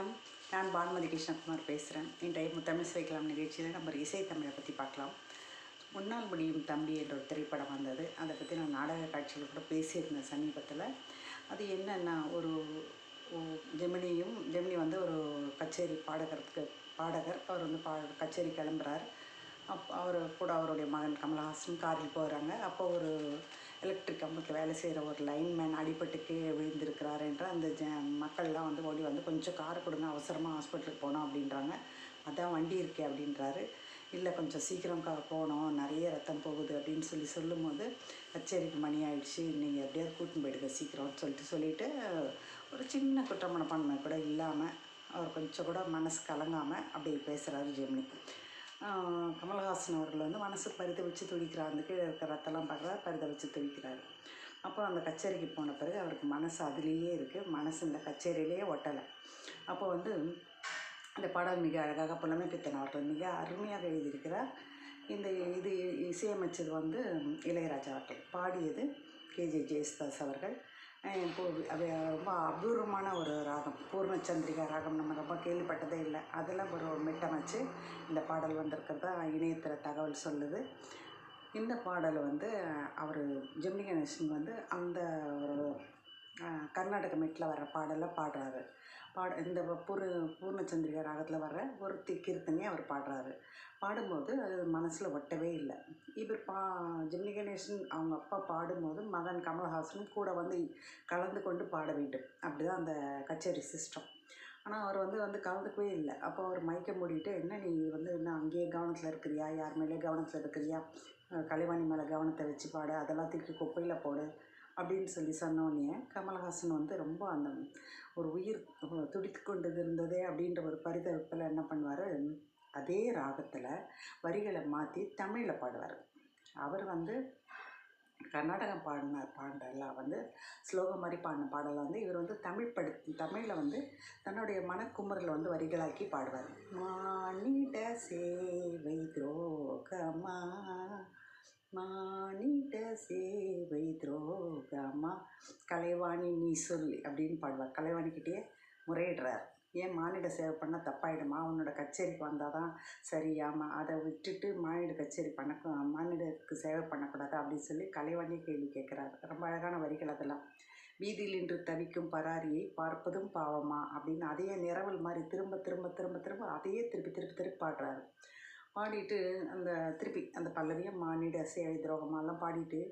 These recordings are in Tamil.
வணக்கம். நான் பானுமதி கிருஷ்ணகுமார் பேசுகிறேன் இன்றைய முத்தமிழ் வைக்கலாம் நிகழ்ச்சியில் நம்ம இசை தமிழை பற்றி பார்க்கலாம். முன்னால் முடியும் தம்பி என்ற ஒரு திரைப்படம் வந்தது. அதை பற்றி நான் நாடக காட்சியில் கூட பேசியிருந்தேன் சமீபத்தில். அது என்னென்னா ஒரு ஜெமினியும் ஜெமினி வந்து ஒரு கச்சேரி பாடகருக்கு பாடகர். அவர் வந்து பா கச்சேரி கிளம்புறார். அப் அவர் கூட அவருடைய மகன் கமலஹாசன் காரில் போகிறாங்க அப்போ ஒரு எலக்ட்ரிக் கம்பத்தில் வேலை செய்கிற ஒரு லைன்மேன் அடிபட்டு கீழே விழுந்திருக்கிறார் என்ற அந்த ஜ மக்கள்லாம் வந்து ஓடி வந்து கொஞ்சம் காரை கொடுங்க அவசரமாக ஹாஸ்பிட்டலுக்கு போகணும் அப்படின்றாங்க. அதான் வண்டி இருக்கே அப்படின்றாரு. இல்லை கொஞ்சம் சீக்கிரம் கா போகணும் நிறைய ரத்தம் போகுது அப்படின்னு சொல்லி சொல்லும்போது கச்சேரிக்கு மணி ஆகிடுச்சு நீங்கள் எப்படியாவது கூட்டின்னு போயிடுங்க சீக்கிரம்னு சொல்லிட்டு சொல்லிட்டு ஒரு சின்ன குற்றமனப்பான்மை கூட இல்லாமல் அவர் கொஞ்சம் கூட மனசு கலங்காமல் அப்படி பேசுகிறாரு ஜெமினி. கமலஹாசன் அவர்கள் வந்து மனசு பரிதவிச்சு துடிக்கிறார் அந்த கீழே இருக்கிற ரத்தெல்லாம் பார்க்குறாரு பரிதவிச்சு துடிக்கிறாரு. அப்புறம் அந்த கச்சேரிக்கு போன பிறகு அவருக்கு மனசு அதுலேயே இருக்குது மனசு இந்த கச்சேரியிலேயே ஒட்டலை. அப்போ வந்து அந்த பாடல் மிக அழகாக புலமை பித்தன் மிக அருமையாக எழுதியிருக்கிறார். இந்த இது இசையமைச்சது வந்து இளையராஜா அவர்கள். பாடியது கேஜே ஜெயசுதாஸ் அவர்கள். அஹ் அது ரொம்ப அபூர்வமான ஒரு ராகம். பூர்ணச்சந்திரிகா ராகம். நம்ம ரொம்ப கேள்விப்பட்டதே இல்லை. அதெல்லாம் ஒரு மெட்டமைச்சு இந்த பாடல் வந்திருக்கிறதா இணையத்தில் தகவல் சொல்லுது. இந்த பாடல் வந்து அவர் ஜெமினி கணேசன் வந்து அந்த ஒரு கர்நாடக மெட்டில் வர பாடலை பாடுறாரு. பாட இந்த பூர்ண பூர்ணச்சந்திரிகா ராகத்தில் வர ஒரு தி- கீர்த்தனையை அவர் பாடுறாரு. பாடும்போது அது மனசில் ஒட்டவே இல்லை. இவர் பா ஜெமினி கணேசன் அவங்க அப்பா பாடும்போது மகன் கமல்ஹாசனும் கூட வந்து கலந்து கொண்டு பாட வேண்டும். அப்படி தான் அந்த கச்சேரி சிஸ்டம். ஆனால் அவர் வந்து வந்து கலந்துக்கவே இல்லை. அப்போ அவர் மயக்க மூடிட்டு என்ன நீ வந்து என்ன அங்கேயே கவனத்தில் இருக்கிறியா? யார் மேலே கவனத்தில் இருக்கிறியா? கலைவாணி மேலே கவனத்தை வச்சு பாடு. அதெல்லாம் தூக்கி குப்பையில் போடு. அப்படின்னு சொல்லி சொன்னோடனே கமல்ஹாசன் வந்து ரொம்ப அந்த ஒரு உயிர் துடித்து கொண்டு இருந்ததே அப்படின்ற ஒரு பரிதவிப்பில் என்ன பண்ணுவார்? அதே ராகத்தில் வரிகளை மாற்றி தமிழில் பாடுவார். அவர் வந்து கர்நாடகம் பாடின பாடலாம் வந்து ஸ்லோகம் மாதிரி பாடின பாடலாம் வந்து இவர் வந்து தமிழ் படுத்தி தமிழில் வந்து தன்னுடைய மனக்குமுறலை வந்து வரிகளாக்கி பாடுவார். மானிட சேவை துரோகமா மானிட சேவை துரோகமா? கலைவாணி நீ சொல்லி அப்படின்னு பாடுவார். கலைவாணிக்கிட்டேயே முறையிடுறார். ஏன் மானிட சேவை பண்ணால் தப்பாயிடுமா? உன்னோட கச்சேரிக்கு வந்தால் தான் சரியாமா? அதை விட்டுட்டு மானிட கச்சேரி பண்ண மானிடருக்கு சேவை பண்ணக்கூடாது அப்படின்னு சொல்லி கலைவாணியை கேள்வி கேட்குறாரு. ரொம்ப அழகான வரிகள் அதெல்லாம். வீதியில் இன்று தவிக்கும் பராரியை பார்ப்பதும் பாவமா? அப்படின்னு அதையே நிரவல் மாதிரி திரும்ப திரும்ப திரும்ப திரும்ப அதையே திருப்பி திருப்பி திருப்பி பாடுறாரு. பாடிட்டு அந்த திருப்பி அந்த பல்லவியை மானிட சேவை துரோகமாலாம் பாடிட்டு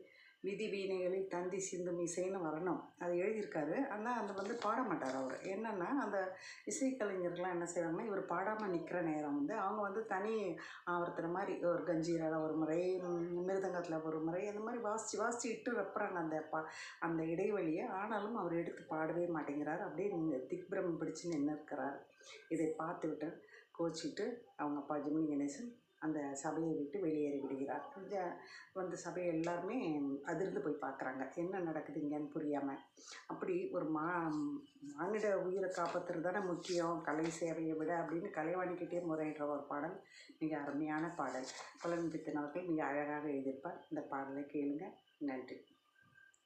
விதி வீணைகளை தந்தி சிந்தும் இசைன்னு வரணும். அது எழுதியிருக்காரு. ஆனால் அந்த வந்து பாட மாட்டார் அவர். என்னென்னா அந்த இசைக்கலைஞர்கள்லாம் என்ன செய்வாங்கன்னா இவர் பாடாமல் நிற்கிற நேரம் வந்து அவங்க வந்து தனி ஒருத்தர் மாதிரி ஒரு கஞ்சீரால் ஒரு முறை மிருதங்கத்தில் ஒரு முறை அந்த மாதிரி வாசித்து வாசித்து இட்டு வைப்புறாங்க அந்த பா அந்த இடைவெளியை. ஆனாலும் அவர் எடுத்து பாடவே மாட்டேங்கிறார். அப்படியே திக் திக்பிரமம் பிடிச்சு நின்று இருக்கிறார் இதை பார்த்துக்கிட்டு கோச்சிட்டு அவங்க அப்பா ஜெமினி கணேசன் அந்த சபையை விட்டு வெளியேறி விடுகிறார். ஜ வந்த சபையை எல்லாருமே அதிர்ந்து போய் பார்க்குறாங்க. என்ன நடக்குது இங்கேன்னு புரியாமல் அப்படி ஒரு மா மானிட உயிரை காப்பாற்றுறது தானே முக்கியம். கலை சேவையை விட அப்படின்னு கலைவாணிக்கிட்டே முறையிடுற ஒரு பாடல் மிக அருமையான பாடல். பலன் பித்தன் அவர்கள் மிக அழகாக எழுதியிருப்பார். இந்த பாடலை கேளுங்க. நன்றி.